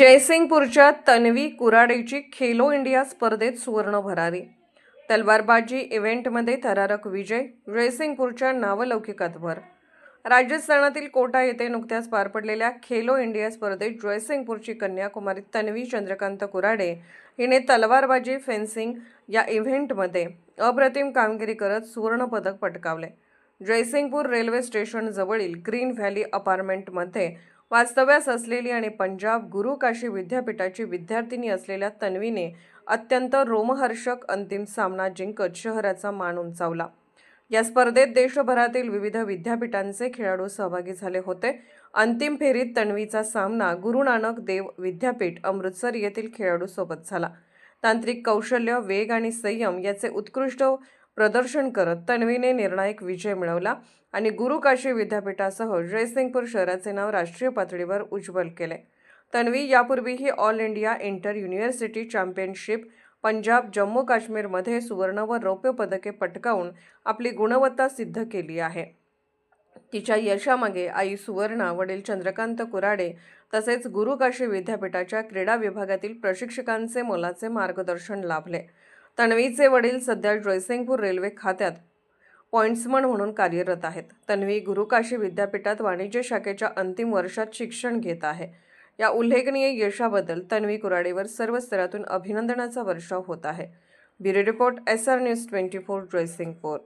जयसिंगपूरच्या तन्वी कुराडेची खेलो इंडिया स्पर्धेत सुवर्ण भरारी. तलवारबाजी इव्हेंटमध्ये थरारक विजय जयसिंगपूरच्या नावलौकिकात भर. राजस्थानातील कोटा येथे नुकत्याच पार पडलेल्या खेलो इंडिया स्पर्धेत जयसिंगपूरची कन्याकुमारी तन्वी चंद्रकांत कुराडे हिने तलवारबाजी फेन्सिंग या इव्हेंटमध्ये अप्रतिम कामगिरी करत सुवर्णपदक पटकावले. जयसिंगपूर रेल्वे स्टेशनजवळील ग्रीन व्हॅली अपार्टमेंटमध्ये वास्तव्यास असलेली आणि पंजाब गुरु काशी विद्यापीठाची विद्यार्थिनी असलेल्या तन्वीने अत्यंत रोमहर्षक अंतिम सामना जिंकत शहराचा मान उंचावला. या स्पर्धेत देशभरातील विविध विद्यापीठांचे खेळाडू सहभागी झाले होते. अंतिम फेरीत तन्वीचा सामना गुरु नानक देव विद्यापीठ अमृतसर येथील खेळाडूसोबत झाला. तांत्रिक कौशल्य वेग आणि संयम याचे उत्कृष्ट प्रदर्शन करत तन्वीने निर्णायक विजय मिळवला आणि गुरु काशी विद्यापीठासह जयसिंगपूर शहराचे नाव राष्ट्रीय पातळीवर उज्ज्वल केले. तन्वी यापूर्वीही all India inter university championship Punjab Jammu काश्मीरमध्ये सुवर्ण व रौप्य पदके पटकावून आपली गुणवत्ता सिद्ध केली आहे. तिच्या यशामागे आई सुवर्णा वडील चंद्रकांत कुराडे तसेच गुरुकाशी विद्यापीठाच्या क्रीडा विभागातील प्रशिक्षकांचे मोलाचे मार्गदर्शन लाभले. तन्वीचे वडील सध्या जयसिंगपूर रेल्वे खात्यात पॉइंट्समन म्हणून कार्यरत आहेत. तन्वी गुरुकाशी विद्यापीठात वाणिज्य शाखेच्या अंतिम वर्षात शिक्षण घेत आहे. या उल्लेखनीय यशाबद्दल तन्वी कुराडेवर सर्व स्तरातून अभिनंदनाचा वर्षाव होत आहे. Bureau report S R news twenty four Jaysingpur.